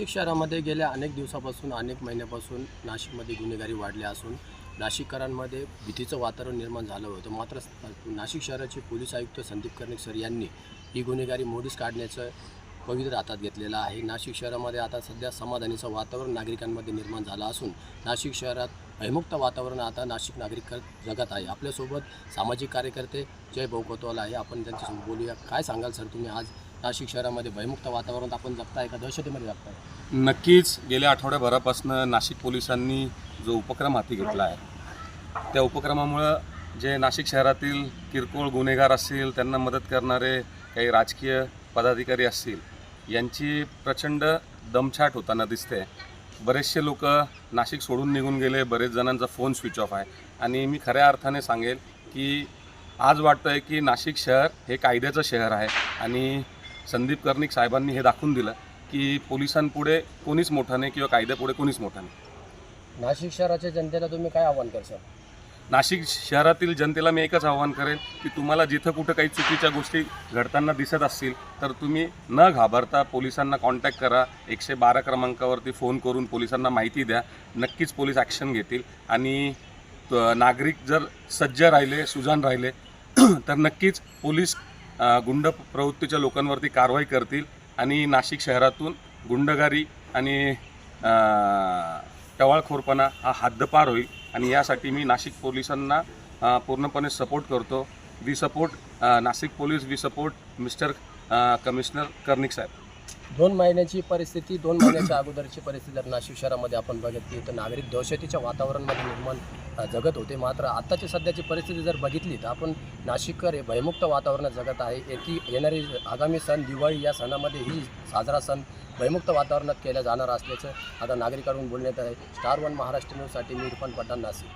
नाशिक शहरामध्ये गेल्या अनेक दिवसापासून अनेक महिन्यापासून नाशिकमध्ये गुन्हेगारी वाढली असून नाशिककरांमध्ये भीतीचं वातावरण निर्माण झालं होतं. मात्र नाशिक शहराचे पोलीस आयुक्त संदीप कर्णिक सर यांनी ही गुन्हेगारी मोडीस काढण्याचं पवित्र हातात घेतलेलं आहे. नाशिक शहरामध्ये आता सध्या समाधानीचं वातावरण नागरिकांमध्ये निर्माण झालं असून नाशिक शहरात भयमुक्त वातावरण आता नाशिक नागरिक जगत आहे. आपल्यासोबत सामाजिक कार्यकर्ते जय भाऊ आहे. आपण त्यांच्यासोबत बोलूया. काय सांगाल सर तुम्ही आज? नाशिक शहरामध्ये भयमुक्त वातावरण आपण जगताय का? दहशतीमध्ये जगताय. नक्कीच गेल्या आठवड्याभरापासून नाशिक पोलिसांनी जो उपक्रम हाती घेतला आहे त्या उपक्रमामुळं जे नाशिक शहरातील किरकोळ गुन्हेगार असतील त्यांना मदत करणारे काही राजकीय पदाधिकारी असतील यांची प्रचंड दमछाट होताना दिसते. बरेचसे लोक नाशिक सोडून निघून गेले बरेच जणांचा फोन स्विच ऑफ आहे. आणि मी खऱ्या अर्थाने सांगेल की आज वाटतं आहे की नाशिक शहर हे कायद्याचं शहर आहे आणि संदीप कर्णिक साहेबांनी हे दाखवून दिलं की पोलिसांपुढे कोणीच मोठं नाही किंवा कायद्यापुढे कोणीच मोठं नाही. नाशिक शहराच्या जनतेला तुम्ही काय आव्हान करसाल नाशिक शहरातील जनतेला मी एकच आव्हान करेन की तुम्हाला जिथं कुठं काही चुकीच्या गोष्टी घडताना दिसत असतील तर तुम्ही न घाबरता पोलिसांना कॉन्टॅक्ट करा. एकशे बारा क्रमांकावरती फोन करून पोलिसांना माहिती द्या. नक्कीच पोलीस ॲक्शन घेतील. आणि त- नागरिक जर सज्ज राहिले सुजान राहिले तर नक्कीच पोलीस गुंड प्रवृत्तीच्या लोकांवरती कारवाई करतील आणि नाशिक शहरातून गुंडगारी आणि टवाळखोरपणा हा हद्दपार होईल. आणि यासाठी मी नाशिक पोलिसांना पूर्णपणे सपोर्ट करतो. We support Nashik police we support mister commissioner Karnik साहेब. दोन महिन्याची परिस्थिती दोन महिन्याच्या अगोदरची परिस्थिती जर नाशिक शहरामध्ये आपण बघितली तर नागरिक दहशतीच्या वातावरणामध्ये निर्माण जगत होते. मात्र आत्ताची सध्याची परिस्थिती जर बघितली तर आपण नाशिककर हे भयमुक्त वातावरणात जगत आहे. येथी येणारी आगामी सण दिवाळी या सणामध्ये ही साजरा सण भयमुक्त वातावरणात केला जाणार असल्याचं आता नागरिकांकडून बोलण्यात आहे स्टार वन महाराष्ट्र न्यूजसाठी मी इरफान पठाण नाशिक.